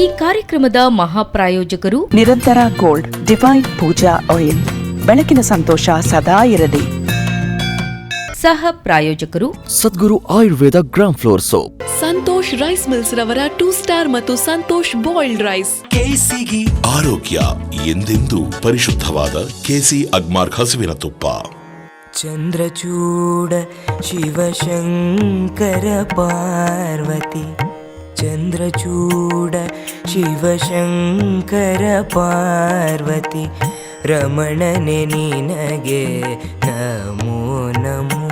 ಈ ಕಾರ್ಯಕ್ರಮದ ಮಹಾಪ್ರಾಯೋಜಕರು ನಿರಂತರ ಗೋಲ್ಡ್ ಡಿವೈನ್ ಪೂಜಾ ಆಯಿಲ್. ಬೆಳಕಿನ ಸಂತೋಷ ಸದಾ ಇರಲಿ. ಸಹ ಪ್ರಾಯೋಜಕರು Sadguru Ayurveda gram flour soap. Santosh rice mills ರವರ ಟೂ ಸ್ಟಾರ್ ಮತ್ತು ಸಂತೋಷ್ ಬಾಯ್ಲ್ಡ್ ರೈಸ್. ಕೆಸಿಗಿ ಆರೋಗ್ಯ ಎಂದೆಂದು ಪರಿಶುದ್ಧವಾದ ಕೆಸಿ ಅಗ್ಮಾರ್ ಹಸುವಿನ ತುಪ್ಪ. ಚಂದ್ರಚೂಡ ಶಿವಶಂಕರ ಪಾರ್ವತಿ. ಚಂದ್ರಚೂಡ, ಶಿವಶಂಕರ, ಪಾರ್ವತಿ, ರಮಣನೆ ನಿನಗೆ ನಮೋ ನಮೋ.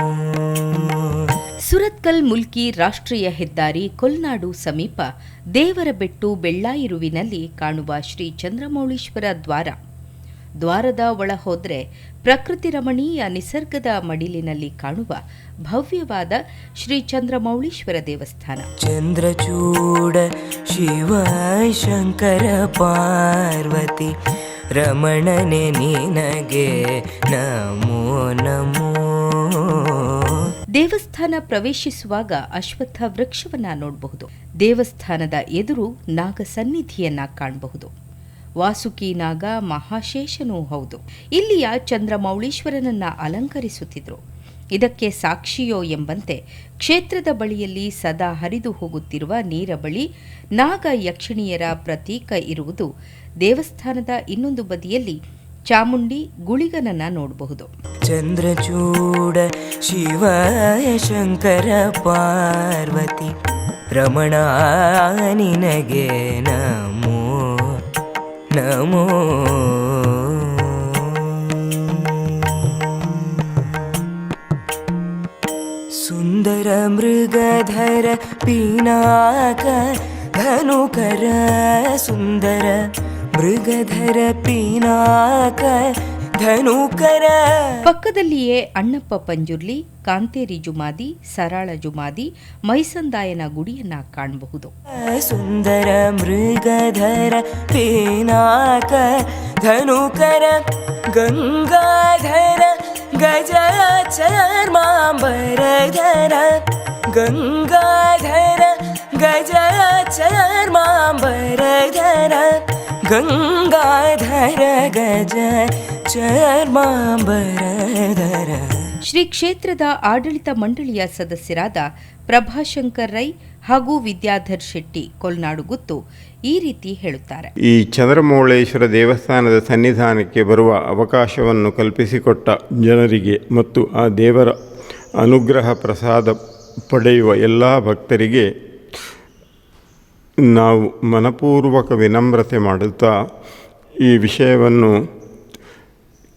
ಸುರತ್ಕಲ್ ಮುಲ್ಕಿ ರಾಷ್ಟ್ರೀಯ ಹೆದ್ದಾರಿ ಕೊಲ್ನಾಡು ಸಮೀಪ ದೇವರಬೆಟ್ಟು ಬೆಳ್ಳಾಯಿರುವಿನಲ್ಲಿ ಕಾಣುವ ಶ್ರೀ ಚಂದ್ರಮೌಳೀಶ್ವರ ದ್ವಾರ. ದ್ವಾರದ ಒಳ ಹೋದ್ರೆ ಪ್ರಕೃತಿ ರಮಣೀಯ ನಿಸರ್ಗದ ಮಡಿಲಿನಲ್ಲಿ ಕಾಣುವ ಭವ್ಯವಾದ ಶ್ರೀ ಚಂದ್ರಮೌಳೀಶ್ವರ ದೇವಸ್ಥಾನ. ಚಂದ್ರಚೂಡ ಶಿವಶಂಕರ ಪಾರ್ವತಿ ರಮಣನೆ ನಿನಗೆ ನಮೋ ನಮೋ. ದೇವಸ್ಥಾನ ಪ್ರವೇಶಿಸುವಾಗ ಅಶ್ವತ್ಥ ವೃಕ್ಷವನ್ನ ನೋಡಬಹುದು. ದೇವಸ್ಥಾನದ ಎದುರು ನಾಗಸನ್ನಿಧಿಯನ್ನ ಕಾಣಬಹುದು. ವಾಸುಕಿ ನಾಗ ಮಹಾಶೇಷನೂ ಹೌದು. ಇಲ್ಲಿಯ ಚಂದ್ರಮೌಳೀಶ್ವರನನ್ನ ಅಲಂಕರಿಸುತ್ತಿದ್ರು. ಇದಕ್ಕೆ ಸಾಕ್ಷಿಯೋ ಎಂಬಂತೆ ಕ್ಷೇತ್ರದ ಬಳಿಯಲ್ಲಿ ಸದಾ ಹರಿದು ಹೋಗುತ್ತಿರುವ ನೀರ ಬಳಿ ನಾಗ ಯಕ್ಷಿಣಿಯರ ಪ್ರತೀಕ ಇರುವುದು ದೇವಸ್ಥಾನದ ಇನ್ನೊಂದು ಬದಿಯಲ್ಲಿ ಚಾಮುಂಡಿ ಗುಳಿಗನನ್ನ ನೋಡಬಹುದು. ಚಂದ್ರಚೂಡ ಶಿವಶಂಕರ ಪಾರ್ವತಿ ರಮಣ ನಿನಗೆ ನಮೋ ನಮೋ ಸುಂದರ ಮೃಗಧರ ಪೀನಾಕ ಧನುಕರ ಸುಂದರ ಮೃಗಧರ ಪೀನಾಕ ಧನುಕರ. ಪಕ್ಕದಲ್ಲಿಯೇ ಅಣ್ಣಪ್ಪ ಪಂಜುರ್ಲಿ ಕಾಂತೇರಿ ಜುಮಾದಿ ಸರಾಳ ಜುಮಾದಿ ಮೈಸಂದಾಯನ ಗುಡಿಯನ್ನ ಕಾಣಬಹುದು. ಸುಂದರ ಮೃಗಧರ ಪೀನಾಕ ಧನುಕರ ಗಂಗಾಧರ ಗಜ ಚರ್ಮಾಂಬರಧರ ಗಂಗಾಧರ ಗಜ ಚರ್ಮಾಂಬರಧರ ಗಂಗಾಧರ ಗಜ ಚರ್ಮಾಂಬರಧರ ಶ್ರೀ ಕ್ಷೇತ್ರದ ಆಡಳಿತ ಮಂಡಳಿಯ ಸದಸ್ಯರಾದ ಪ್ರಭಾಶಂಕರ್ ರೈ ಹಾಗೂ ವಿದ್ಯಾಧರ್ ಶೆಟ್ಟಿ ಕೊಲ್ನಾಡು ಗುತ್ತು ಈ ರೀತಿ ಹೇಳುತ್ತಾರೆ. ಈ ಚಂದ್ರಮೌಳೇಶ್ವರ ದೇವಸ್ಥಾನದ ಸನ್ನಿಧಾನಕ್ಕೆ ಬರುವ ಅವಕಾಶವನ್ನು ಕಲ್ಪಿಸಿಕೊಟ್ಟ ಜನರಿಗೆ ಮತ್ತು ಆ ದೇವರ ಅನುಗ್ರಹ ಪ್ರಸಾದ ಪಡೆಯುವ ಎಲ್ಲ ಭಕ್ತರಿಗೆ ನಾವು ಮನಪೂರ್ವಕ ವಿನಮ್ರತೆ ಮಾಡುತ್ತಾ ಈ ವಿಷಯವನ್ನು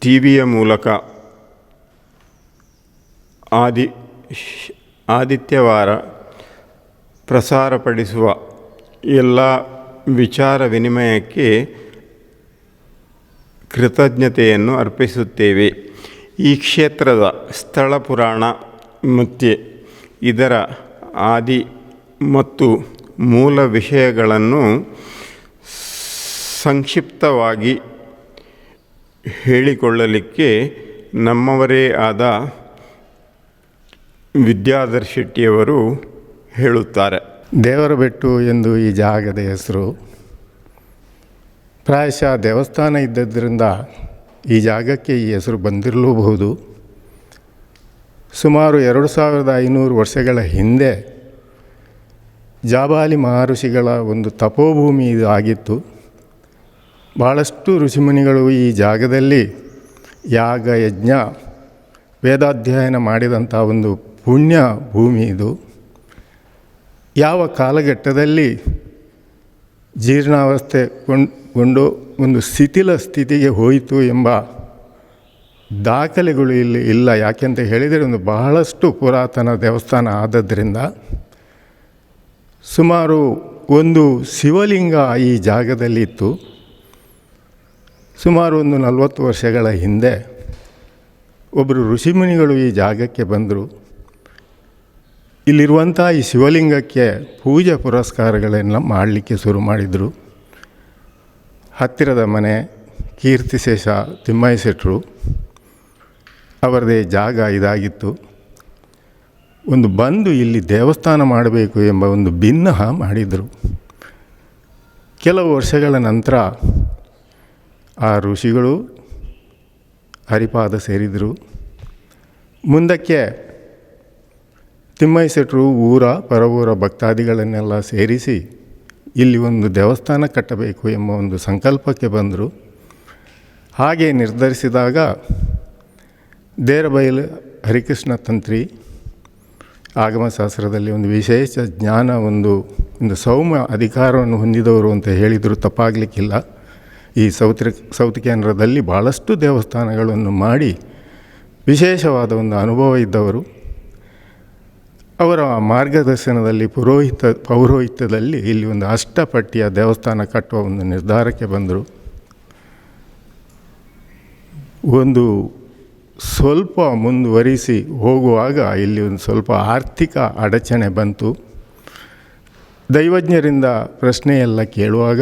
ಟಿ ವಿಯ ಮೂಲಕ ಆದಿ ಆದಿತ್ಯವಾರ ಪ್ರಸಾರಪಡಿಸುವ ಎಲ್ಲ ವಿಚಾರ ವಿನಿಮಯಕ್ಕೆ ಕೃತಜ್ಞತೆಯನ್ನು ಅರ್ಪಿಸುತ್ತೇವೆ. ಈ ಕ್ಷೇತ್ರದ ಸ್ಥಳ ಪುರಾಣ ಮತ್ತು ಇದರ ಆದಿ ಮತ್ತು ಮೂಲ ವಿಷಯಗಳನ್ನು ಸಂಕ್ಷಿಪ್ತವಾಗಿ ಹೇಳಿಕೊಳ್ಳಲಿಕ್ಕೆ ನಮ್ಮವರೇ ಆದ ವಿದ್ಯಾಧರ್ ಶೆಟ್ಟಿಯವರು ಹೇಳುತ್ತಾರೆ. ದೇವರ ಬೆಟ್ಟು ಎಂದು ಈ ಜಾಗದ ಹೆಸರು. ಪ್ರಾಯಶಃ ದೇವಸ್ಥಾನ ಇದ್ದದ್ರಿಂದ ಈ ಜಾಗಕ್ಕೆ ಈ ಹೆಸರು ಬಂದಿರಲೂಬಹುದು. ಸುಮಾರು ಎರಡು ಸಾವಿರದ ಐನೂರು ವರ್ಷಗಳ ಹಿಂದೆ ಜಾಬಾಲಿ ಮಹರ್ಷಿಗಳ ಒಂದು ತಪೋಭೂಮಿ ಇದು ಆಗಿತ್ತು. ಭಾಳಷ್ಟು ಋಷಿಮುನಿಗಳು ಈ ಜಾಗದಲ್ಲಿ ಯಾಗ, ಯಜ್ಞ, ವೇದಾಧ್ಯಯನ ಮಾಡಿದಂಥ ಒಂದು ಪುಣ್ಯ ಭೂಮಿ ಇದು. ಯಾವ ಕಾಲಘಟ್ಟದಲ್ಲಿ ಜೀರ್ಣಾವಸ್ಥೆ ಕೊಂಡು ಒಂದು ಶಿಥಿಲ ಸ್ಥಿತಿಗೆ ಹೋಯಿತು ಎಂಬ ದಾಖಲೆಗಳು ಇಲ್ಲಿ ಇಲ್ಲ. ಯಾಕೆಂತ ಹೇಳಿದರೆ ಒಂದು ಬಹಳಷ್ಟು ಪುರಾತನ ದೇವಸ್ಥಾನ ಆದದ್ರಿಂದ ಸುಮಾರು ಒಂದು ಶಿವಲಿಂಗ ಈ ಜಾಗದಲ್ಲಿ ಇತ್ತು ಸುಮಾರು ಒಂದು ನಲವತ್ತು ವರ್ಷಗಳ ಹಿಂದೆ ಒಬ್ಬರು ಋಷಿಮುನಿಗಳು ಈ ಜಾಗಕ್ಕೆ ಬಂದರು. ಇಲ್ಲಿರುವಂಥ ಈ ಶಿವಲಿಂಗಕ್ಕೆ ಪೂಜೆ ಪುರಸ್ಕಾರಗಳನ್ನು ಮಾಡಲಿಕ್ಕೆ ಶುರು ಮಾಡಿದರು. ಹತ್ತಿರದ ಮನೆ, ಕೀರ್ತಿಶೇಷ, ತಿಮ್ಮಯ್ಯ ಶೆಟ್ಟರು ಅವರದೇ ಜಾಗ ಇದಾಗಿತ್ತು. ಒಂದು ಬಂದು ಇಲ್ಲಿ ದೇವಸ್ಥಾನ ಮಾಡಬೇಕು ಎಂಬ ಒಂದು ಭಿನ್ನಹ ಮಾಡಿದರು. ಕೆಲವು ವರ್ಷಗಳ ನಂತರ ಆ ಋಷಿಗಳು ಹರಿಪಾದ ಸೇರಿದರು. ಮುಂದಕ್ಕೆ ತಿಮ್ಮೈಸೆಟ್ರು, ಊರ, ಪರವೂರ ಭಕ್ತಾದಿಗಳನ್ನೆಲ್ಲ ಸೇರಿಸಿ ಇಲ್ಲಿ ಒಂದು ದೇವಸ್ಥಾನ ಕಟ್ಟಬೇಕು ಎಂಬ ಒಂದು ಸಂಕಲ್ಪಕ್ಕೆ ಬಂದರು. ಹಾಗೆ ನಿರ್ಧರಿಸಿದಾಗ ದೇರಬೈಲು ಹರಿಕೃಷ್ಣ ತಂತ್ರಿ ಆಗಮಶಾಸ್ತ್ರದಲ್ಲಿ ಒಂದು ವಿಶೇಷ ಜ್ಞಾನ, ಒಂದು ಒಂದು ಸೌಮ್ಯ ಅಧಿಕಾರವನ್ನು ಹೊಂದಿದವರು ಅಂತ ಹೇಳಿದರೂ ತಪ್ಪಾಗಲಿಕ್ಕಿಲ್ಲ. ಈ ಸೌತ್ರ, ಸೌತ್ ಕೇಂದ್ರದಲ್ಲಿ ಭಾಳಷ್ಟು ದೇವಸ್ಥಾನಗಳನ್ನು ಮಾಡಿ ವಿಶೇಷವಾದ ಒಂದು ಅನುಭವ ಇದ್ದವರು. ಅವರ ಮಾರ್ಗದರ್ಶನದಲ್ಲಿ, ಪುರೋಹಿತ, ಪೌರೋಹಿತ್ಯದಲ್ಲಿ ಇಲ್ಲಿ ಒಂದು ಅಷ್ಟಪಟ್ಟಿಯ ದೇವಸ್ಥಾನ ಕಟ್ಟುವ ಒಂದು ನಿರ್ಧಾರಕ್ಕೆ ಬಂದರು. ಒಂದು ಸ್ವಲ್ಪ ಮುಂದುವರಿಸಿ ಹೋಗುವಾಗ ಇಲ್ಲಿ ಒಂದು ಸ್ವಲ್ಪ ಆರ್ಥಿಕ ಅಡಚಣೆ ಬಂತು. ದೈವಜ್ಞರಿಂದ ಪ್ರಶ್ನೆಯೆಲ್ಲ ಕೇಳುವಾಗ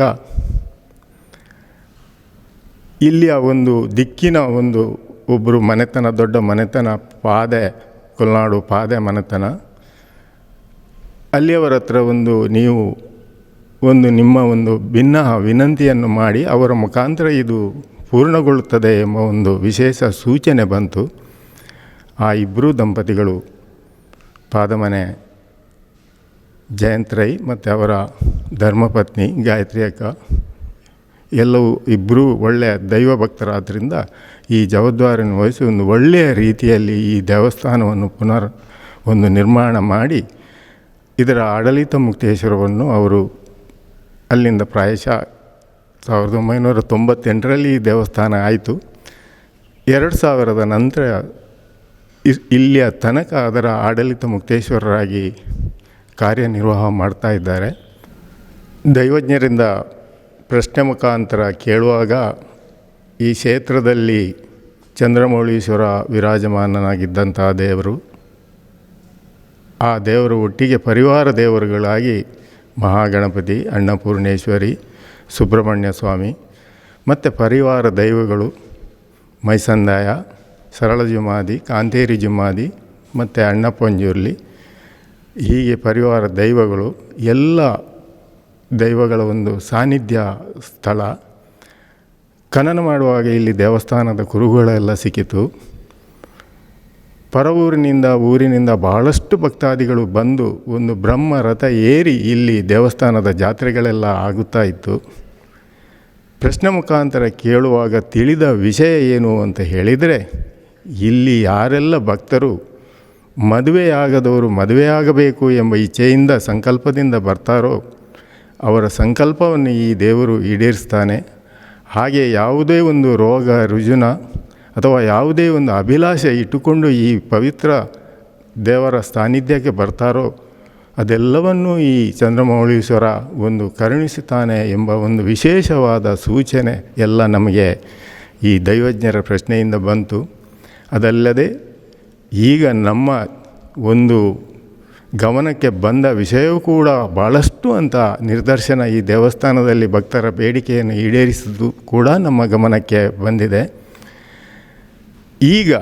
ಇಲ್ಲಿಯ ಒಂದು ದಿಕ್ಕಿನ ಒಂದು ಒಬ್ಬರು ಮನೆತನ, ದೊಡ್ಡ ಮನೆತನ, ಪಾದೆ, ಕೊಲ್ನಾಡು ಪಾದೆ ಮನೆತನ, ಅಲ್ಲಿಯವರ ಹತ್ರ ಒಂದು ನೀವು ಒಂದು ನಿಮ್ಮ ಒಂದು ಭಿನ್ನ ವಿನಂತಿಯನ್ನು ಮಾಡಿ ಅವರ ಮುಖಾಂತರ ಇದು ಪೂರ್ಣಗೊಳ್ಳುತ್ತದೆ ಎಂಬ ಒಂದು ವಿಶೇಷ ಸೂಚನೆ ಬಂತು. ಆ ಇಬ್ಬರೂ ದಂಪತಿಗಳು ಪಾದಮನೆ ಜಯಂತ್ ರೈ ಮತ್ತು ಅವರ ಧರ್ಮಪತ್ನಿ ಗಾಯತ್ರಿ ಅಕ್ಕ, ಎಲ್ಲವೂ ಇಬ್ಬರೂ ಒಳ್ಳೆಯ ದೈವ ಭಕ್ತರಾದ್ದರಿಂದ ಈ ಜವಾಬ್ದಾರಿಯನ್ನು ವಹಿಸಿ ಒಂದು ಒಳ್ಳೆಯ ರೀತಿಯಲ್ಲಿ ಈ ದೇವಸ್ಥಾನವನ್ನು ಪುನರ್ ಒಂದು ನಿರ್ಮಾಣ ಮಾಡಿ ಇದರ ಆಡಳಿತ ಮುಕ್ತೇಶ್ವರವನ್ನು ಅವರು ಅಲ್ಲಿಂದ ಪ್ರಾಯಶಃ ಸಾವಿರದ ಒಂಬೈನೂರ ತೊಂಬತ್ತೆಂಟರಲ್ಲಿ ಈ ದೇವಸ್ಥಾನ ಆಯಿತು. ಎರಡು ಸಾವಿರದ ನಂತರ ಇಲ್ಲಿಯ ತನಕ ಅದರ ಆಡಳಿತ ಮುಕ್ತೇಶ್ವರರಾಗಿ ಕಾರ್ಯನಿರ್ವಾಹ ಮಾಡ್ತಾ ಇದ್ದಾರೆ. ದೈವಜ್ಞರಿಂದ ಪ್ರಶ್ನೆ ಮುಖಾಂತರ ಕೇಳುವಾಗ ಈ ಕ್ಷೇತ್ರದಲ್ಲಿ ಚಂದ್ರಮೌಳೀಶ್ವರ ವಿರಾಜಮಾನನಾಗಿದ್ದಂತಹ ದೇವರು, ಆ ದೇವರು ಒಟ್ಟಿಗೆ ಪರಿವಾರ ದೇವರುಗಳಾಗಿ ಮಹಾಗಣಪತಿ, ಅನ್ನಪೂರ್ಣೇಶ್ವರಿ ಸುಬ್ರಹ್ಮಣ್ಯ ಸ್ವಾಮಿ, ಮತ್ತು ಪರಿವಾರ ದೈವಗಳು, ಮೈಸಂದಾಯ, ಸರಳ ಜುಮಾದಿ ಕಾಂತೇರಿ ಜುಮಾದಿ ಮತ್ತು ಅಣ್ಣಪ್ಪಂಜುರ್ಲಿ, ಹೀಗೆ ಪರಿವಾರ ದೈವಗಳು, ಎಲ್ಲ ದೈವಗಳ ಒಂದು ಸಾನ್ನಿಧ್ಯ ಸ್ಥಳ. ಖನನ ಮಾಡುವಾಗ ಇಲ್ಲಿ ದೇವಸ್ಥಾನದ ಕುರುಹುಗಳೆಲ್ಲ ಸಿಕ್ಕಿತು. ಪರವೂರಿನಿಂದ, ಊರಿನಿಂದ ಬಹಳಷ್ಟು ಭಕ್ತಾದಿಗಳು ಬಂದು ಒಂದು ಬ್ರಹ್ಮ ರಥ ಏರಿ ಇಲ್ಲಿ ದೇವಸ್ಥಾನದ ಜಾತ್ರೆಗಳೆಲ್ಲ ಆಗುತ್ತಾ ಇತ್ತು. ಪ್ರಶ್ನೆ ಮುಖಾಂತರ ಕೇಳುವಾಗ ತಿಳಿದ ವಿಷಯ ಏನು ಅಂತ ಹೇಳಿದರೆ, ಇಲ್ಲಿ ಯಾರೆಲ್ಲ ಭಕ್ತರು ಮದುವೆಯಾಗದವರು ಮದುವೆಯಾಗಬೇಕು ಎಂಬ ಇಚ್ಛೆಯಿಂದ, ಸಂಕಲ್ಪದಿಂದ ಬರ್ತಾರೋ ಅವರ ಸಂಕಲ್ಪವನ್ನು ಈ ದೇವರು ಈಡೇರಿಸ್ತಾನೆ. ಹಾಗೆ ಯಾವುದೇ ಒಂದು ರೋಗ, ರುಜುನ ಅಥವಾ ಯಾವುದೇ ಒಂದು ಅಭಿಲಾಷೆ ಇಟ್ಟುಕೊಂಡು ಈ ಪವಿತ್ರ ದೇವರ ಸಾನ್ನಿಧ್ಯಕ್ಕೆ ಬರ್ತಾರೋ, ಅದೆಲ್ಲವನ್ನೂ ಈ ಚಂದ್ರಮೌಳೀಶ್ವರ ಒಂದು ಕರುಣಿಸುತ್ತಾನೆ ಎಂಬ ಒಂದು ವಿಶೇಷವಾದ ಸೂಚನೆ ಎಲ್ಲ ನಮಗೆ ಈ ದೈವಜ್ಞರ ಪ್ರಶ್ನೆಯಿಂದ ಬಂತು. ಅದಲ್ಲದೆ ಈಗ ನಮ್ಮ ಒಂದು ಗಮನಕ್ಕೆ ಬಂದ ವಿಷಯವೂ ಕೂಡ ಭಾಳಷ್ಟು ಅಂತ ನಿರ್ದರ್ಶನ ಈ ದೇವಸ್ಥಾನದಲ್ಲಿ ಭಕ್ತರ ಬೇಡಿಕೆಯನ್ನು ಈಡೇರಿಸಿದ್ದು ಕೂಡ ನಮ್ಮ ಗಮನಕ್ಕೆ ಬಂದಿದೆ. ಈಗ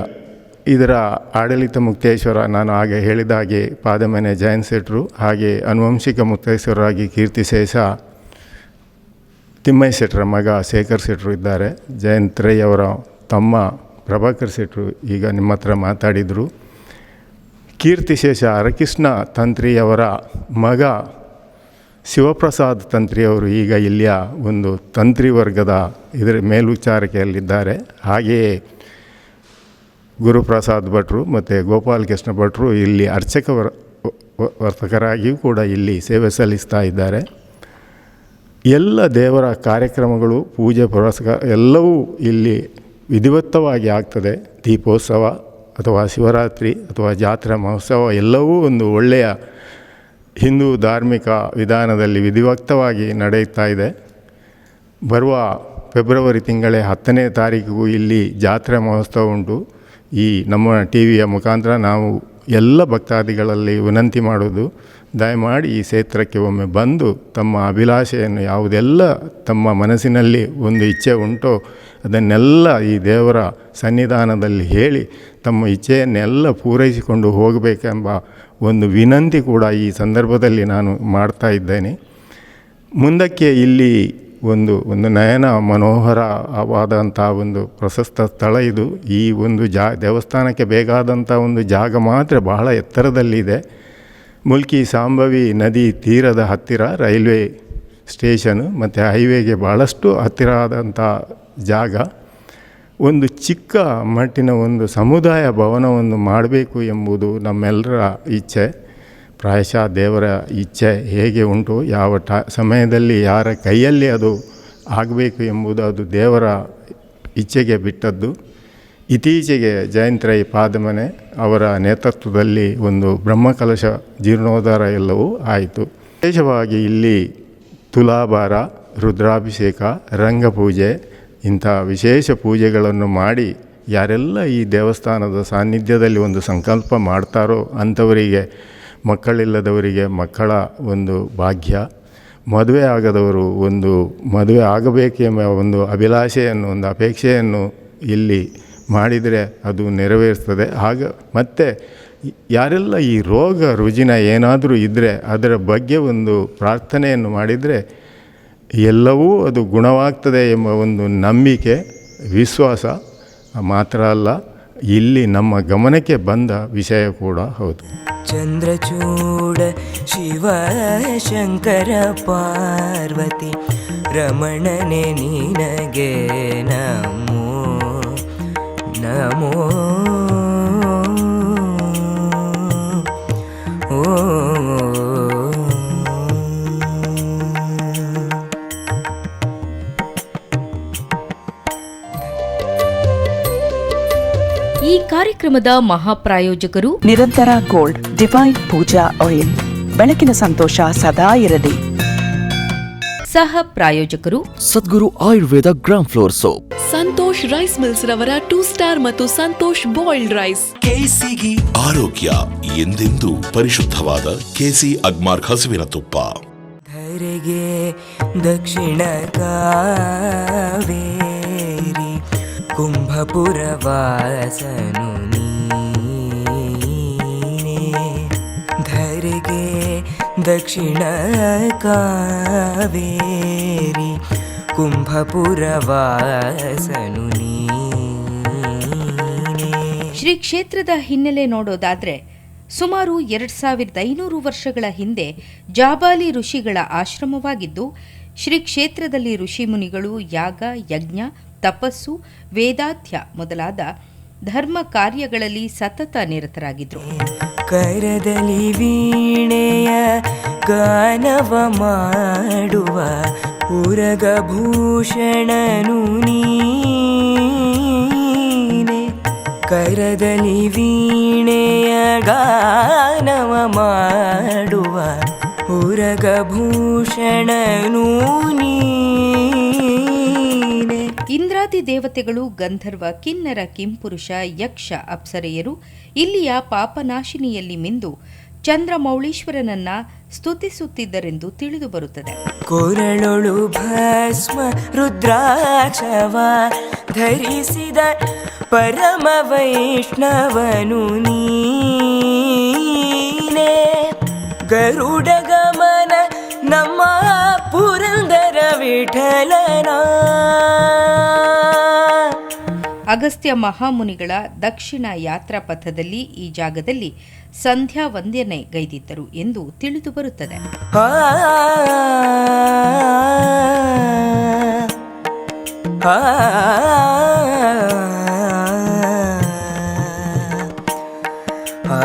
ಇದರ ಆಡಳಿತ ಮುಕ್ತೇಶ್ವರ ನಾನು ಹಾಗೆ ಹೇಳಿದ ಹಾಗೆ ಪಾದಮನೆ ಜಯಂತ್ ಸೆಟ್ರು ಹಾಗೆ ಅನುವಂಶಿಕ ಮುಕ್ತೇಶ್ವರರಾಗಿ ಕೀರ್ತಿಶೇಷ ತಿಮ್ಮಯ್ಯ ಶೆಟ್ರ ಮಗ ಶೇಖರ್ ಶೆಟ್ರು ಇದ್ದಾರೆ. ಜಯಂತ್ ರೈ ಅವರ ತಮ್ಮ ಪ್ರಭಾಕರ್ ಶೆಟ್ರು ಈಗ ನಿಮ್ಮ ಹತ್ರ ಮಾತಾಡಿದರು. ಕೀರ್ತಿಶೇಷ ಹರಕೃಷ್ಣ ತಂತ್ರಿಯವರ ಮಗ ಶಿವಪ್ರಸಾದ್ ತಂತ್ರಿಯವರು ಈಗ ಇಲ್ಲಿಯ ಒಂದು ತಂತ್ರಿ ವರ್ಗದ ಇದರ ಮೇಲ್ವಿಚಾರಕೆಯಲ್ಲಿದ್ದಾರೆ. ಹಾಗೆಯೇ ಗುರುಪ್ರಸಾದ್ ಭಟ್ರು ಮತ್ತು ಗೋಪಾಲ್ ಕೃಷ್ಣ ಭಟ್ರು ಇಲ್ಲಿ ಅರ್ಚಕ ವರ್ ವರ್ತಕರಾಗಿಯೂ ಕೂಡ ಇಲ್ಲಿ ಸೇವೆ ಸಲ್ಲಿಸ್ತಾ ಇದ್ದಾರೆ. ಎಲ್ಲ ದೇವರ ಕಾರ್ಯಕ್ರಮಗಳು, ಪೂಜೆ, ಪುರಸ್ಕಾರ ಎಲ್ಲವೂ ಇಲ್ಲಿ ವಿಧಿವತ್ತವಾಗಿ ಆಗ್ತದೆ. ದೀಪೋತ್ಸವ ಅಥವಾ ಶಿವರಾತ್ರಿ ಅಥವಾ ಜಾತ್ರಾ ಮಹೋತ್ಸವ ಎಲ್ಲವೂ ಒಂದು ಒಳ್ಳೆಯ ಹಿಂದೂ ಧಾರ್ಮಿಕ ವಿಧಾನದಲ್ಲಿ ವಿಧಿವಕ್ತವಾಗಿ ನಡೆಯುತ್ತಾ ಇದೆ. ಬರುವ ಫೆಬ್ರವರಿ ತಿಂಗಳೇ ಹತ್ತನೇ ತಾರೀಕಿಗೂ ಇಲ್ಲಿ ಜಾತ್ರೆ ಮಹೋತ್ಸವ ಉಂಟು. ಈ ನಮ್ಮ ಟಿ ವಿಯ ಮುಖಾಂತರ ನಾವು ಎಲ್ಲ ಭಕ್ತಾದಿಗಳಲ್ಲಿ ವಿನಂತಿ ಮಾಡೋದು ದಯಮಾಡಿ ಈ ಕ್ಷೇತ್ರಕ್ಕೆ ಒಮ್ಮೆ ಬಂದು ತಮ್ಮ ಅಭಿಲಾಷೆಯನ್ನು, ಯಾವುದೆಲ್ಲ ತಮ್ಮ ಮನಸ್ಸಿನಲ್ಲಿ ಒಂದು ಇಚ್ಛೆ ಉಂಟೋ ಅದನ್ನೆಲ್ಲ ಈ ದೇವರ ಸನ್ನಿಧಾನದಲ್ಲಿ ಹೇಳಿ ತಮ್ಮ ಇಚ್ಛೆಯನ್ನೆಲ್ಲ ಪೂರೈಸಿಕೊಂಡು ಹೋಗಬೇಕೆಂಬ ಒಂದು ವಿನಂತಿ ಕೂಡ ಈ ಸಂದರ್ಭದಲ್ಲಿ ನಾನು ಮಾಡ್ತಾ ಇದ್ದೇನೆ. ಮುಂದಕ್ಕೆ ಇಲ್ಲಿ ಒಂದು ಒಂದು ನಯನ ಮನೋಹರವಾದಂಥ ಒಂದು ಪ್ರಶಸ್ತ ಸ್ಥಳ ಇದು. ಈ ಒಂದು ಜಾ, ದೇವಸ್ಥಾನಕ್ಕೆ ಬೇಕಾದಂಥ ಒಂದು ಜಾಗ ಮಾತ್ರ ಬಹಳ ಎತ್ತರದಲ್ಲಿದೆ. ಮುಲ್ಕಿ ಸಾಂಬವಿ ನದಿ ತೀರದ ಹತ್ತಿರ ರೈಲ್ವೆ ಸ್ಟೇಷನು ಮತ್ತು ಹೈವೇಗೆ ಭಾಳಷ್ಟು ಹತ್ತಿರ ಆದಂಥ ಜಾಗ. ಒಂದು ಚಿಕ್ಕ ಮಟ್ಟಿನ ಒಂದು ಸಮುದಾಯ ಭವನವನ್ನು ಮಾಡಬೇಕು ಎಂಬುದು ನಮ್ಮೆಲ್ಲರ ಇಚ್ಛೆ. ಪ್ರಾಯಶಃ ದೇವರ ಇಚ್ಛೆ ಹೇಗೆ ಉಂಟು, ಯಾವ ಟ, ಸಮಯದಲ್ಲಿ ಯಾರ ಕೈಯಲ್ಲಿ ಅದು ಆಗಬೇಕು ಎಂಬುದು ಅದು ದೇವರ ಇಚ್ಛೆಗೆ ಬಿಟ್ಟದ್ದು. ಇತ್ತೀಚೆಗೆ ಜಯಂತ್ರೈ ಪಾದಮನೆ ಅವರ ನೇತೃತ್ವದಲ್ಲಿ ಒಂದು ಬ್ರಹ್ಮಕಲಶ ಜೀರ್ಣೋದ್ಧಾರ ಎಲ್ಲವೂ ಆಯಿತು. ವಿಶೇಷವಾಗಿ ಇಲ್ಲಿ ತುಲಾಭಾರ, ರುದ್ರಾಭಿಷೇಕ, ರಂಗಪೂಜೆ ಇಂಥ ವಿಶೇಷ ಪೂಜೆಗಳನ್ನು ಮಾಡಿ ಯಾರೆಲ್ಲ ಈ ದೇವಸ್ಥಾನದ ಸಾನ್ನಿಧ್ಯದಲ್ಲಿ ಒಂದು ಸಂಕಲ್ಪ ಮಾಡ್ತಾರೋ ಅಂಥವರಿಗೆ ಮಕ್ಕಳಿಲ್ಲದವರಿಗೆ ಮಕ್ಕಳ ಒಂದು ಭಾಗ್ಯ, ಮದುವೆ ಆಗದವರು ಒಂದು ಮದುವೆ ಆಗಬೇಕೆಂಬ ಒಂದು ಅಭಿಲಾಷೆಯನ್ನು, ಒಂದು ಅಪೇಕ್ಷೆಯನ್ನು ಇಲ್ಲಿ ಮಾಡಿದರೆ ಅದು ನೆರವೇರ್ತದೆ ಆಗ ಮತ್ತು ಯಾರೆಲ್ಲ ಈ ರೋಗ ರುಜಿನ ಏನಾದರೂ ಇದ್ದರೆ ಅದರ ಬಗ್ಗೆ ಒಂದು ಪ್ರಾರ್ಥನೆಯನ್ನು ಮಾಡಿದರೆ ಎಲ್ಲವೂ ಅದು ಗುಣವಾಗ್ತದೆ ಎಂಬ ಒಂದು ನಂಬಿಕೆ, ವಿಶ್ವಾಸ ಮಾತ್ರ ಅಲ್ಲ, ಇಲ್ಲಿ ನಮ್ಮ ಗಮನಕ್ಕೆ ಬಂದ ವಿಷಯ ಕೂಡ ಹೌದು. ಚಂದ್ರಚೂಡ ಶಿವ ಶಂಕರ ಪಾರ್ವತಿ ರಮಣನೆ ನಿನಗೆ ನಮೋ ನಮೋ. ಕಾರ್ಯಕ್ರಮದ ಮಹಾಪ್ರಾಯೋಜಕರು ನಿರಂತರ ಗೋಲ್ಡ್ ಡಿವೈನ್ ಪೂಜಾ ಆಯಿಲ್. ಬೆಳಕಿನ ಸಂತೋಷ ಸದಾ ಇರಲಿ. ಸಹ ಪ್ರಾಯೋಜಕರು Sadguru Ayurveda gram flour soap. Santosh rice mills ರವರ ಟೂ ಸ್ಟಾರ್ ಮತ್ತು ಸಂತೋಷ್ ಬಾಯ್ಲ್ಡ್ ರೈಸ್. ಕೆಸಿಗಿ ಆರೋಗ್ಯ ಎಂದೆಂದೂ ಪರಿಶುದ್ಧವಾದ ಕೆಸಿ ಅಗ್ಮಾರ್ಕ್ ಹಸುವಿನ ತುಪ್ಪ. ಧರೆಗೆ ದಕ್ಷಿಣ ಕಾವೇರಿ. ಕುಂಭಪುರ ನೀನೇ. ಧರೆಗೆ ದಕ್ಷಿಣ ಕಾವೇರಿ ಕುಂಭಪುರವಾಸನು ಶ್ರೀ ಕ್ಷೇತ್ರದ ಹಿನ್ನೆಲೆ ನೋಡೋದಾದ್ರೆ ಸುಮಾರು ಎರಡು ಸಾವಿರದ ಐನೂರು ವರ್ಷಗಳ ಹಿಂದೆ ಜಾಬಾಲಿ ಋಷಿಗಳ ಆಶ್ರಮವಾಗಿದ್ದು, ಶ್ರೀ ಕ್ಷೇತ್ರದಲ್ಲಿ ಋಷಿ ಮುನಿಗಳು ಯಾಗ, ಯಜ್ಞ ತಪಸ್ಸು, ವೇದಾಧ್ಯ ಮೊದಲಾದ ಧರ್ಮ ಕಾರ್ಯಗಳಲ್ಲಿ ಸತತ ನಿರತರಾಗಿದ್ದರು ಕರದಲ್ಲಿ ವೀಣೆಯ ಗಾನವ ಮಾಡುವ ಉರಗಭೂಷಣನು ನೀನೆ. ಕರದಲ್ಲಿ ವೀಣೆಯ ಗಾನವ ಮಾಡುವ ಉರಗಭೂಷಣನು ನೀನೆ ಇಂದ್ರಾದಿ ದೇವತೆಗಳು, ಗಂಧರ್ವ, ಕಿನ್ನರ, ಕಿಂಪುರುಷ, ಯಕ್ಷ, ಅಪ್ಸರೆಯರು ಇಲ್ಲಿಯ ಪಾಪನಾಶಿನಿಯಲ್ಲಿ ಮಿಂದು ಚಂದ್ರಮೌಳೀಶ್ವರನನ್ನ ಸ್ತುತಿಸುತ್ತಿದ್ದರೆಂದು ತಿಳಿದು ಬರುತ್ತದೆ ಕೊರಳೊಳು ಭಸ್ಮ ರುದ್ರಾಕ್ಷವ ಧರಿಸಿದ ಪರಮ ವೈಷ್ಣವನು ನೀನೆ. ಗರುಡ ಗಮನ ನಮ್ಮ ಪುರಂದರ ವಿಠಲನ. ಅಗಸ್ತ್ಯ ಮಹಾಮುನಿಗಳ ದಕ್ಷಿಣ ಯಾತ್ರಾ ಪಥದಲ್ಲಿ ಈ ಜಾಗದಲ್ಲಿ ಸಂಧ್ಯಾ ವಂದ್ಯನೆ ಗೈದಿದ್ದರು ಎಂದು ತಿಳಿದು ಬರುತ್ತದೆ ಆ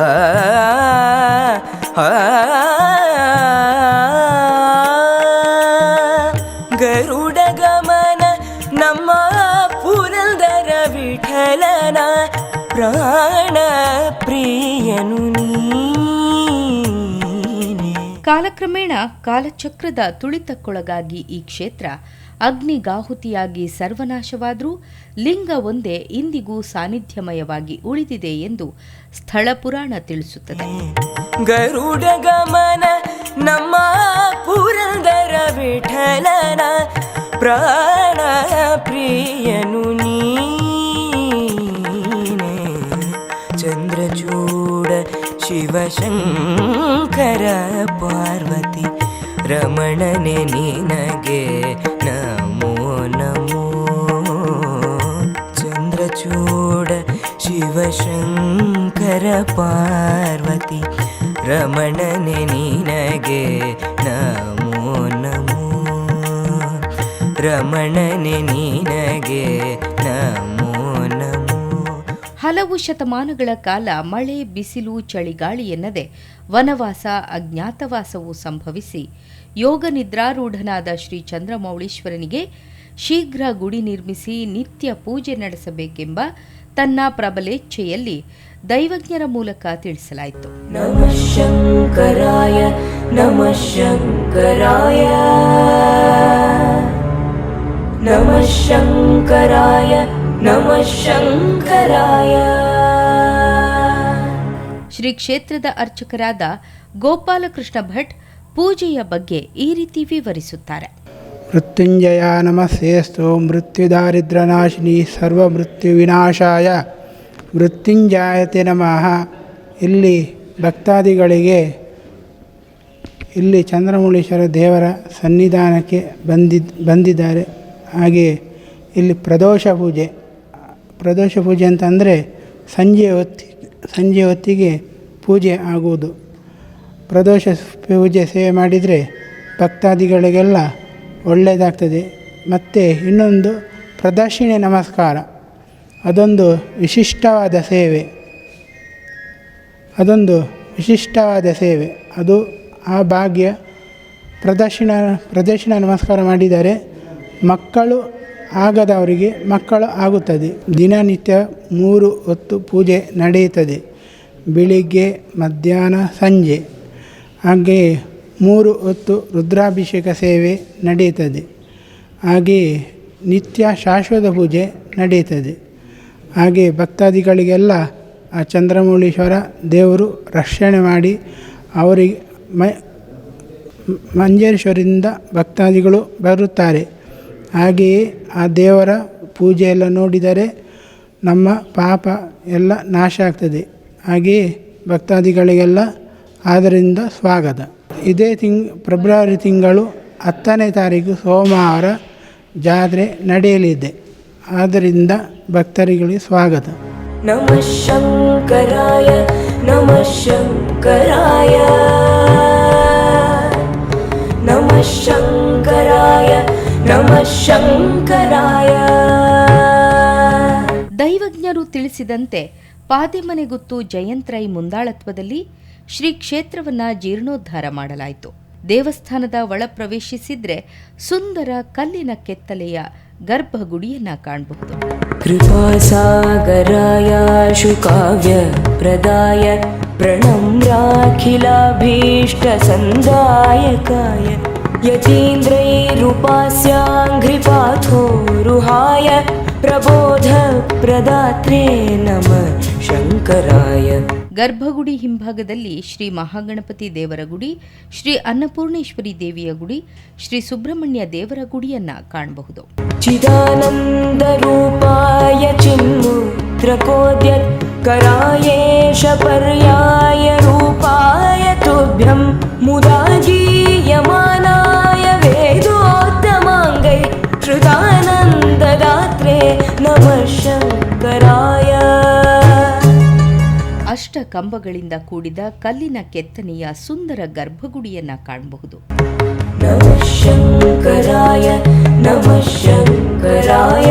ಕಾಲಕ್ರಮೇಣ ಕಾಲಚಕ್ರದ ತುಳಿತಕ್ಕೊಳಗಾಗಿ ಈ ಕ್ಷೇತ್ರ ಅಗ್ನಿಗಾಹುತಿಯಾಗಿ ಸರ್ವನಾಶವಾದರೂ ಲಿಂಗ ಒಂದೇ ಇಂದಿಗೂ ಸಾನ್ನಿಧ್ಯಮಯವಾಗಿ ಉಳಿದಿದೆ ಎಂದು ಸ್ಥಳ ಪುರಾಣ ತಿಳಿಸುತ್ತದೆ. ಗರುಡ ಗಮನ ನಮ್ಮ ಪುರಂದರ ವಿಠಲನ ಪ್ರಾಣ ಪ್ರಿಯನು ನೀನೆ ಶಿವಶಂಕರ ಪಾರ್ವತಿ, ರಮಣನೆ ನಿನಗೆ ನಮೋ ನಮೋ. ಚಂದ್ರಚೂಡ ಶಿವಶಂಕರ ಪಾರ್ವತಿ, ರಮಣನೆ ನಿನಗೆ ನಮೋ ನಮೋ. ರಮಣನೆ ನಿನಗೆ ನಮೋ ಹಲವು ಶತಮಾನಗಳ ಕಾಲ ಮಳೆ, ಬಿಸಿಲು, ಚಳಿಗಾಳಿ ಎನ್ನದೆ ವನವಾಸ, ಅಜ್ಞಾತವಾಸವು ಸಂಭವಿಸಿ. ಯೋಗ ನಿದ್ರಾರೂಢನಾದ ಶ್ರೀ ಚಂದ್ರಮೌಳೀಶ್ವರನಿಗೆ ಶೀಘ್ರ ಗುಡಿ ನಿರ್ಮಿಸಿ ನಿತ್ಯ ಪೂಜೆ ನಡೆಸಬೇಕೆಂಬ ತನ್ನ ಪ್ರಬಲೇಚ್ಛೆಯಲ್ಲಿ ದೈವಜ್ಞರ ಮೂಲಕ ತಿಳಿಸಲಾಯಿತು. ನಮಃ ಶಂಕರಾಯ ಶಂಕರಾಯ. ನಮಃ ಶಂಕರಾಯ ನಮಃ ಶಂಕರಾಯ. ಶ್ರೀ ಕ್ಷೇತ್ರದ ಅರ್ಚಕರಾದ ಗೋಪಾಲಕೃಷ್ಣ ಭಟ್ ಪೂಜೆಯ ಬಗ್ಗೆ ಈ ರೀತಿ ವಿವರಿಸುತ್ತಾರೆ. ಮೃತ್ಯುಂಜಯ ಸರ್ವ ಮೃತ್ಯು ವಿನಾಶಾಯ ಮೃತ್ಯುಂಜಾಯತೆ ನಮಃ. ಇಲ್ಲಿ ಭಕ್ತಾದಿಗಳಿಗೆ ಇಲ್ಲಿ ಚಂದ್ರಮೌಳೀಶ್ವರ ದೇವರ ಸನ್ನಿಧಾನಕ್ಕೆ ಬಂದಿದ್ದ ಬಂದಿದ್ದಾರೆ. ಹಾಗೆ ಇಲ್ಲಿ ಪ್ರದೋಷ ಪೂಜೆ. ಪ್ರದೋಷ ಪೂಜೆ ಅಂತಂದರೆ ಸಂಜೆ ಹೊತ್ತಿ, ಸಂಜೆ ಹೊತ್ತಿಗೆ ಪೂಜೆ ಆಗುವುದು. ಪ್ರದೋಷ ಪೂಜೆ ಸೇವೆ ಮಾಡಿದರೆ ಭಕ್ತಾದಿಗಳಿಗೆಲ್ಲ ಒಳ್ಳೆಯದಾಗ್ತದೆ. ಮತ್ತು ಇನ್ನೊಂದು ಪ್ರದಕ್ಷಿಣೆ ನಮಸ್ಕಾರ. ಅದೊಂದು ವಿಶಿಷ್ಟವಾದ ಸೇವೆ. ಅದೊಂದು ವಿಶಿಷ್ಟವಾದ ಸೇವೆ. ಅದು ಆ ಭಾಗ್ಯ ಪ್ರದಕ್ಷಿಣ ಪ್ರದಕ್ಷಿಣ ನಮಸ್ಕಾರ ಮಾಡಿದರೆ ಮಕ್ಕಳು ಆಗದವರಿಗೆ ಮಕ್ಕಳು ಆಗುತ್ತದೆ. ದಿನನಿತ್ಯ ಮೂರು ಹೊತ್ತು ಪೂಜೆ ನಡೆಯುತ್ತದೆ. ಬೆಳಿಗ್ಗೆ, ಮಧ್ಯಾಹ್ನ, ಸಂಜೆ. ಹಾಗೆಯೇ ಮೂರು ಹೊತ್ತು ರುದ್ರಾಭಿಷೇಕ ಸೇವೆ ನಡೆಯುತ್ತದೆ. ಹಾಗೆಯೇ ನಿತ್ಯ ಶಾಶ್ವತ ಪೂಜೆ ನಡೆಯುತ್ತದೆ. ಹಾಗೆ ಭಕ್ತಾದಿಗಳಿಗೆಲ್ಲ ಆ ಚಂದ್ರಮೌಳೀಶ್ವರ ದೇವರು ರಕ್ಷಣೆ ಮಾಡಿ ಅವರಿಗೆ ಮಂಜೇಶ್ವರಿಂದ ಭಕ್ತಾದಿಗಳು ಬರುತ್ತಾರೆ. ಹಾಗೆಯೇ ಆ ದೇವರ ಪೂಜೆಯೆಲ್ಲ ನೋಡಿದರೆ ನಮ್ಮ ಪಾಪ ಎಲ್ಲ ನಾಶ ಆಗ್ತದೆ. ಹಾಗೆಯೇ ಭಕ್ತಾದಿಗಳಿಗೆಲ್ಲ ಆದ್ದರಿಂದ ಸ್ವಾಗತ. ಇದೇ ತಿಂಗ್ ಫೆಬ್ರವರಿ ತಿಂಗಳು ಹತ್ತನೇ ತಾರೀಕು ಸೋಮವಾರ ಜಾತ್ರೆ ನಡೆಯಲಿದೆ. ಆದ್ದರಿಂದ ಭಕ್ತರಿಗಳಿಗೆ ಸ್ವಾಗತ. ನಮ ಶಂಕರಾಯ ನಮ ಶಂಕರಾಯ. ನಮ ಶಂಕರಾಯ ನಮ ಶಂಕರಾಯ. ದೈವಜ್ಞರು ತಿಳಿಸಿದಂತೆ ಪಾದೆಮನೆಗುತ್ತು ಜಯಂತ್ರೈ ಮುಂದಾಳತ್ವದಲ್ಲಿ ಶ್ರೀ ಕ್ಷೇತ್ರವನ್ನ ಜೀರ್ಣೋದ್ಧಾರ ಮಾಡಲಾಯಿತು. ದೇವಸ್ಥಾನದ ಒಳ ಪ್ರವೇಶಿಸಿದ್ರೆ ಸುಂದರ ಕಲ್ಲಿನ ಕೆತ್ತಲೆಯ ಗರ್ಭಗುಡಿಯನ್ನ ಕಾಣಬಹುದು. ಕೃಪಾ ಸಾಗರಾಯ ಶುಕಾವ್ಯ ಪ್ರದಾಯ ಪ್ರಣಮ್ರಾಖಿಲಾಭೀಷ್ಟ ಸಂದಾಯಕಾಯ. प्रदाय प्रणम्राखिलाभीष्टसन्दायकाय यतीन्द्रैरुपास्याङ्घ्रिपाथोरुहाय प्रबोधप्रदात्रे नमः शङ्कराय ಗರ್ಭಗುಡಿ ಹಿಂಭಾಗದಲ್ಲಿ ಶ್ರೀ ಮಹಾಗಣಪತಿ ದೇವರ ಗುಡಿ ಶ್ರೀ ಅನ್ನಪೂರ್ಣೇಶ್ವರಿ ದೇವಿಯ ಗುಡಿ ಶ್ರೀ ಸುಬ್ರಹ್ಮಣ್ಯ ದೇವರ ಗುಡಿಯನ್ನ ಕಾಣಬಹುದು चिदानन्दरूपाय चिन्मुद्रकोद्यत् करायेश पर्याय रूपाय तुभ्यं मुदा गीयमानाय ಶ್ರುತಾನಂದದಾತ್ರೆ ನಮಃ ಶಂಕರಾಯ ಅಷ್ಟ ಕಂಬಗಳಿಂದ ಕೂಡಿದ ಕಲ್ಲಿನ ಕೆತ್ತನೆಯ ಸುಂದರ ಗರ್ಭಗುಡಿಯನ್ನ ಕಾಣಬಹುದು. ನಮಃ ಶಂಕರಾಯ ನಮಃ ಶಂಕರಾಯ।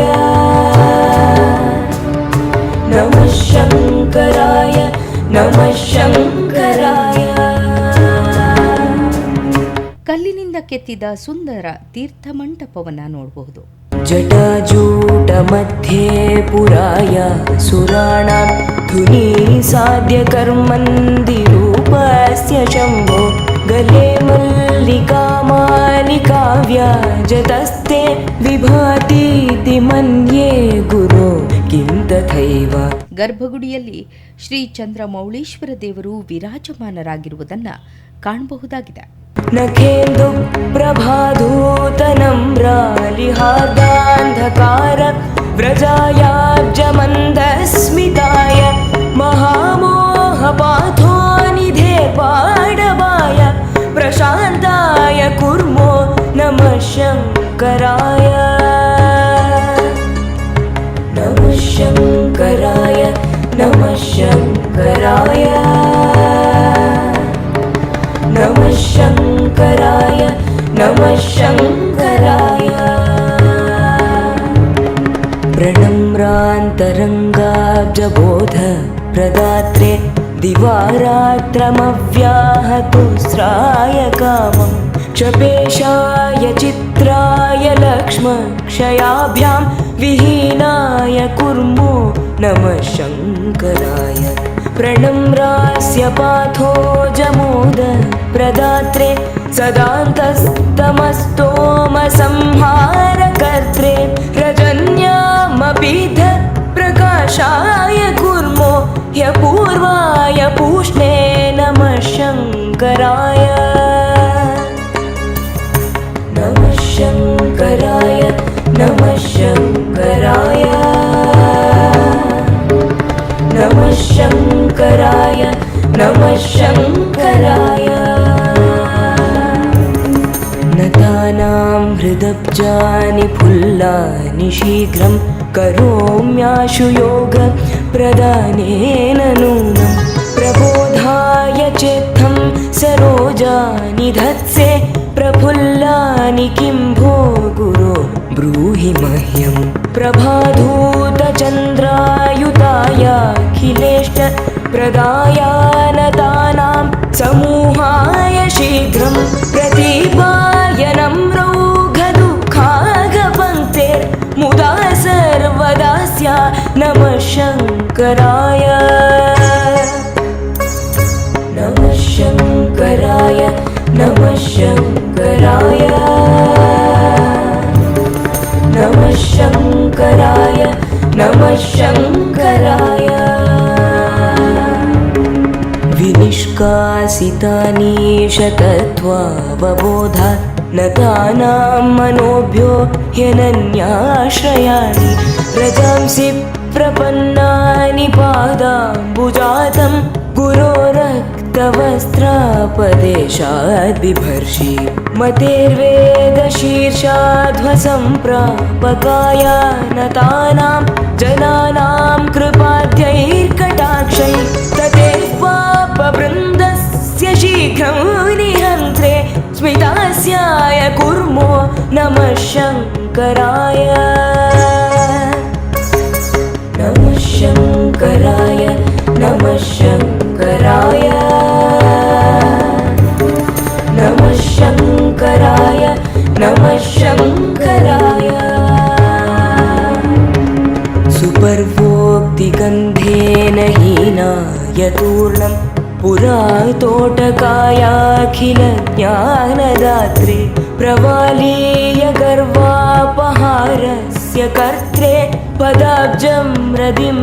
ನಮಃ ಶಂಕರಾಯ ನಮಃ ಕೆತ್ತಿದ ಸುಂದರ ತೀರ್ಥಮಂಟಪವನ್ನು ನೋಡಬಹುದು. ಜಟಾಜೂಟ ಮಧ್ಯೆ ಪುರಾಯ ಸುರಾಣ ಧುನಿ ಸಾಧ್ಯ ಕರ್ಮಂದಿ ರೂಪಸ್ಯ ಶಂಭೋ. ಗಲೆ ಮಲ್ಲಿಕಾ ಮಾಲಿಕಾವ್ಯ ಜತಸ್ತೆ ವಿಭಾತೀತಿ ಮನ್ಯೇ ಗುರು. ತಥೈವ ಗರ್ಭಗುಡಿಯಲ್ಲಿ ಶ್ರೀ ಚಂದ್ರಮೌಳೇಶ್ವರ ದೇವರು ವಿರಾಜಮಾನರಾಗಿರುವುದನ್ನು ಕಾಣಬಹುದಾಗಿದೆ. शङ्कराय प्रणम्रान्तरङ्गाब्जबोध प्रदात्रे दिवारात्रमव्याहतु स्राय कामं क्षपेशाय चित्राय लक्ष्मक्षयाभ्यां विहीनाय कुर्मो नमः शङ्कराय प्रणम्रास्य पाथो जमोद प्रदात्रे सदान्तस्तमस्तोमसंहारकर्त्रे रजन्यामपीध प्रकाशाय कुर्मो ह्यपूर्वाय पूष्णे नमः शङ्कराय। नमः शङ्कराय नमः शङ्कराय शङ्कराय नमः शङ्कराय नतानां हृदब्जानि फुल्लानि शीघ्रं करोम्याशु योग प्रदानेन नूनं प्रबोधाय चेत्थं सरोजानि धत्से प्रफुल्लानि किं भो गुरो ब्रूहि मह्यं प्रभाधूतचन्द्रायुतायाखिलेष्ट प्रदायानतानां समूहाय शीघ्रं प्रतीपायनं रौघदुःखागपङ्क्तेर्मुदा सर्वदा स्या नमः शङ्कराय। नमः शङ्कराय नमः शङ्कराय शङ्कराय। विनिष्कासितानि शतत्वावबोधा नतानां मनोभ्यो ह्यनन्याश्रयाणि। प्रजांसि प्रपन्नानि पादाम्बुजातं गुरोर बिभर्षि मतेर्वेदशीर्षाध्वसम्प्रापकाय नतानां जनानां कृपाद्यैर्कटाक्षै तदेव पापवृन्दस्य शीघ्रं निहन्त्रे स्मितास्याय कुर्मो नमः शङ्कराय। नमः शङ्कराय नमः पुरा तोटकायाखिलज्ञानदात्री प्रवालीय गर्वापहारस्य कर्त्रे पदाब्जं हृदिं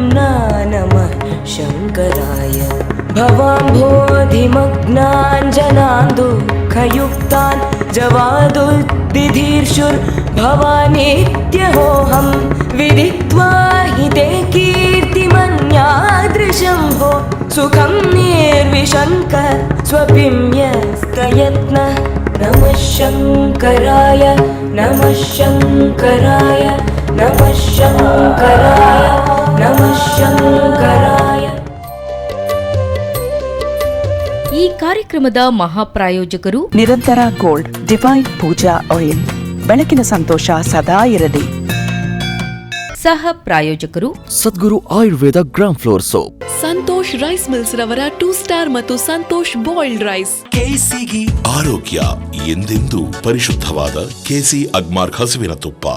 नमः शङ्कराय भवाम्भोधिमग्नाञ्जनान् दुःखयुक्तान् जवादु सुखं निर्विशङ्क स्वपिं यस्तयत्न नमः शङ्कराय नमः शङ्कराय नमः शङ्कराय नमः शङ्कराय ಈ ಕಾರ್ಯಕ್ರಮದ ಮಹಾಪ್ರಾಯೋಜಕರು ನಿರಂತರ ಗೋಲ್ಡ್ ಡಿವೈನ್ ಪೂಜಾ ಆಯಿಲ್ ಬೆಳಕಿನ ಸಂತೋಷ ಸದಾ ಇರಲಿ ಸಹ ಪ್ರಾಯೋಜಕರು. Sadguru Ayurveda gram flour soap. Santosh rice mills ರವರ ಟೂ ಸ್ಟಾರ್ ಮತ್ತು ಸಂತೋಷ್ ಬಾಯ್ಲ್ಡ್ ರೈಸ್. ಆರೋಗ್ಯ ಎಂದೆಂದು ಪರಿಶುದ್ಧವಾದ ಕೆಸಿ ಅಗ್ಮಾರ್ಕ್ ಹಸುವಿನ ತುಪ್ಪ.